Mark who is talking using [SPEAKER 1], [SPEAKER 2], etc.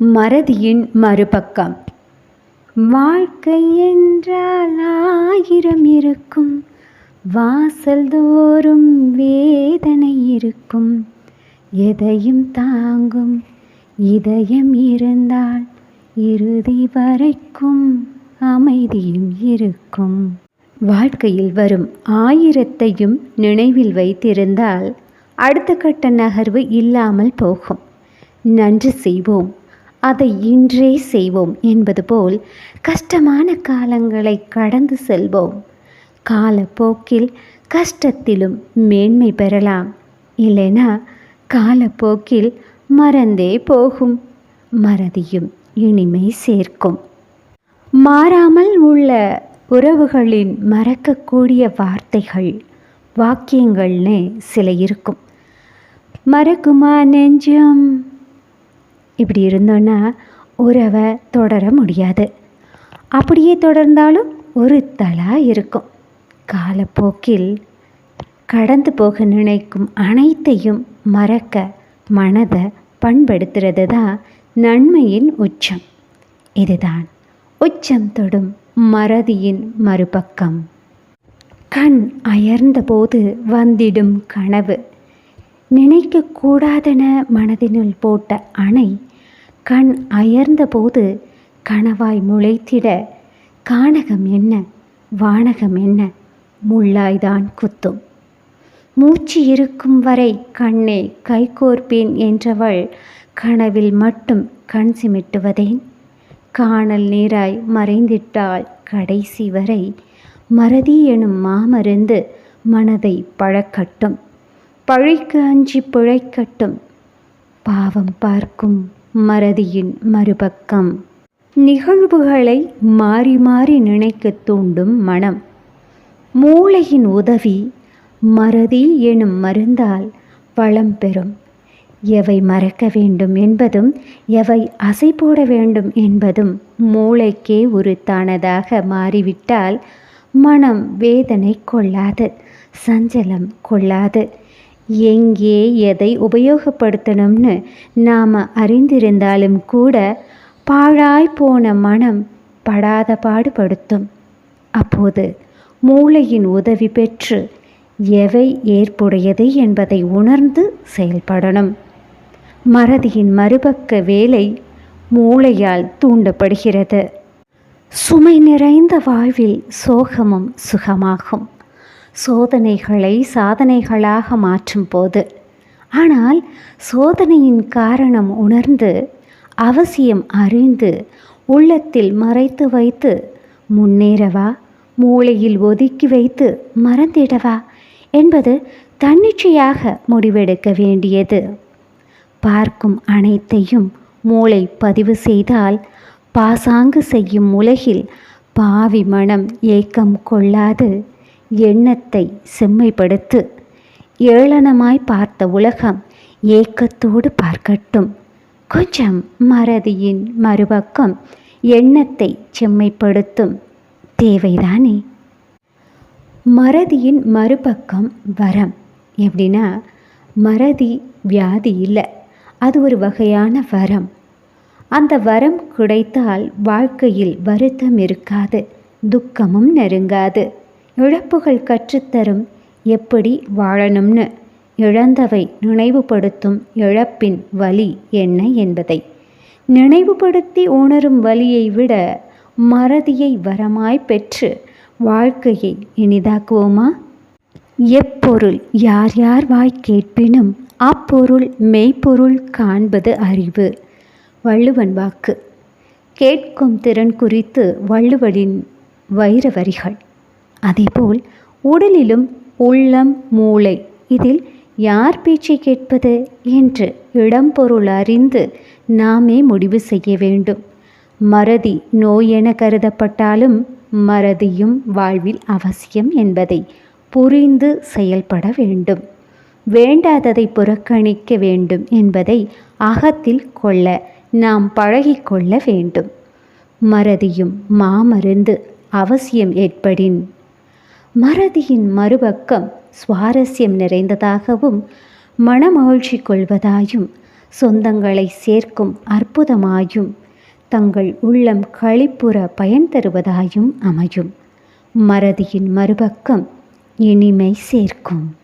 [SPEAKER 1] மறதியின் மறுபக்கம். வாழ்க்கை என்றால் ஆயிரம் இருக்கும். வாசல் தோறும் வேதனை இருக்கும். எதையும் தாங்கும் இதயம் இருந்தால் இறுதி வரைக்கும் அமைதியும் இருக்கும். வாழ்க்கையில் வரும் ஆயிரத்தையும் நினைவில் வைத்திருந்தால் அடுத்த கட்ட நகர்வு இல்லாமல் போகும். நன்றி செய்வோம். அதை இன்றே செய்வோம் என்பது போல் கஷ்டமான காலங்களை கடந்து செல்வோம். காலப்போக்கில் கஷ்டத்திலும் மேன்மை பெறலாம். இல்லைனா காலப்போக்கில் மறந்தே போகும். மறதியும் இனிமை சேர்க்கும். மாறாமல் உள்ள உறவுகளின் மறக்கக்கூடிய வார்த்தைகள் வாக்கியங்கள்னு சில இருக்கும். மறக்குமா நெஞ்சம்? இப்படி இருந்தோன்னா உறவை தொடர முடியாது. அப்படியே தொடர்ந்தாலும் ஒரு தலா இருக்கும். காலப்போக்கில் கடந்து போக நினைக்கும் அனைத்தையும் மறக்க மனதை பண்படுத்துறது தான் நன்மையின் உச்சம். இதுதான் உச்சம் தொடும் மறதியின் மறுபக்கம். கண் அயர்ந்தபோது வந்திடும் கனவு. நினைக்கக்கூடாதென மனதினுள் போட்ட அணை கண் அயர்ந்தபோது கணவாய் முளைத்திட கானகம் என்ன வானகம் என்ன? முள்ளாய்தான் குத்தும். மூச்சு இருக்கும் வரை கண்ணே கைகோர்ப்பேன் என்றவள் கனவில் மட்டும் கண் சிமிட்டுவதேன். காணல் நீராய் மறைந்திட்டாள் கடைசி வரை மறதி எனும் மாமருந்து மனதை பழக்கட்டும். பழிக்கு அஞ்சி பிழைக்கட்டும். பாவம் பார்க்கும் மறதியின் மறுபக்கம். நிகழ்வுகளை மாறி மாறி நினைக்க தூண்டும் மனம். மூளையின் உதவி மறதி எனும் மருந்தால் வளம் பெறும். எவை மறக்க வேண்டும் என்பதும் எவை அசை போட வேண்டும் என்பதும் மூளைக்கே உருத்தானதாக மாறிவிட்டால் மனம் வேதனை கொள்ளாது சஞ்சலம் கொள்ளாது. எங்கே எதை உபயோகப்படுத்தணும்னு நாம் அறிந்திருந்தாலும் கூட பாழாய் போன மனம் படாத பாடுபடுத்தும். அப்போது மூளையின் உதவி பெற்று எவை ஏற்புடையது என்பதை உணர்ந்து செயல்படணும். மறதியின் மறுபக்க வேலை மூளையால் தூண்டப்படுகிறது. சுமை நிறைந்த வாழ்வில் சோகமும் சுகமாகும். சோதனைகளை சாதனைகளாக மாற்றும் போது ஆனால் சோதனையின் காரணம் உணர்ந்து அவசியம் அறிந்து உள்ளத்தில் மறைத்து வைத்து முன்னேறவா மூளையில் ஒதுக்கி வைத்து மறந்திடவா என்பது தன்னிச்சையாக முடிவெடுக்க வேண்டியது. பார்க்கும் அனைத்தையும் மூளை பதிவு செய்தால் பாசாங்கு செய்யும் உலகில் பாவி மனம் ஏக்கம் கொள்ளாது. எண்ணத்தை செம்மைப்படுத்து ஏளனமாய் பார்த்த உலகம் ஏக்கத்தோடு பார்க்கட்டும். கொஞ்சம் மறதியின் மறுபக்கம் எண்ணத்தை செம்மைப்படுத்தும். தேவைதானே? மறதியின் மறுபக்கம் வரம். எப்படின்னா மறதி வியாதி இல்லை. அது ஒரு வகையான வரம். அந்த வரம் கிடைத்தால் வாழ்க்கையில் வருத்தம் இருக்காது துக்கமும் நெருங்காது. இழப்புகள் கற்றுத்தரும். எப்படி வாழணும்னு? இழந்தவை நினைவுபடுத்தும் இழப்பின் வலி என்ன என்பதை. நினைவுபடுத்தி உணரும் வலியை விட மறதியை வரமாய் பெற்று வாழ்க்கையை இனிதாக்குவோமா? எப்பொருள் யார் யார் வாய் கேட்பினும் அப்பொருள் மெய்ப்பொருள் காண்பது அறிவு. வள்ளுவன் வாக்கு. கேட்கும் திறன் குறித்து வள்ளுவனின் வைர வரிகள் அதேபோல் உடலிலும் உள்ளம் மூளை இதில் யார் பேச்சை கேட்பது என்று இடம்பொருள் அறிந்து நாமே முடிவு செய்ய வேண்டும். மறதி நோய் என கருதப்பட்டாலும் மறதியும் வாழ்வில் அவசியம் என்பதை புரிந்து செயல்பட வேண்டும். வேண்டாததை புறக்கணிக்க வேண்டும் என்பதை அகத்தில் கொள்ள நாம் பழகிக்கொள்ள வேண்டும். மறதியும் மாமருந்து அவசியம் ஏற்படின் மறதியின் மறுபக்கம் சுவாரஸ்யம் நிறைந்ததாகவும் மனமகிழ்ச்சி கொள்வதாயும் சொந்தங்களை சேர்க்கும் அற்புதமாயும் தங்கள் உள்ளம் களிப்புற பயன் தருவதாயும் அமையும். மறதியின் மறுபக்கம் இனிமை சேர்க்கும்.